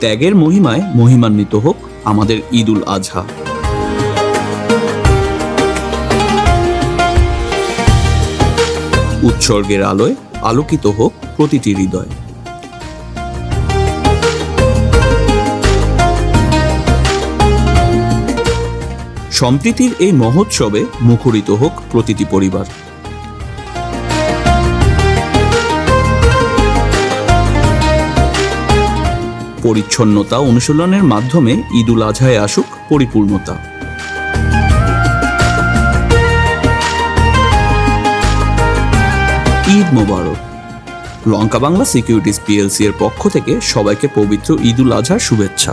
ত্যাগের মহিমায় মহিমান্বিত হোক আমাদের ঈদ উল আজহা। উৎসর্গের আলোয় আলোকিত হোক প্রতিটি হৃদয়। সম্প্রীতির এই মহোৎসবে মুখরিত হোক প্রতিটি পরিবার। পরিচ্ছন্নতা অনুশীলনের মাধ্যমে ঈদুল আজহায় আসুক পরিপূর্ণতা। ঈদ মোবারক। লঙ্কা বাংলা সিকিউরিটিস পিএলসি এর পক্ষ থেকে সবাইকে পবিত্র ঈদুল আজহার শুভেচ্ছা।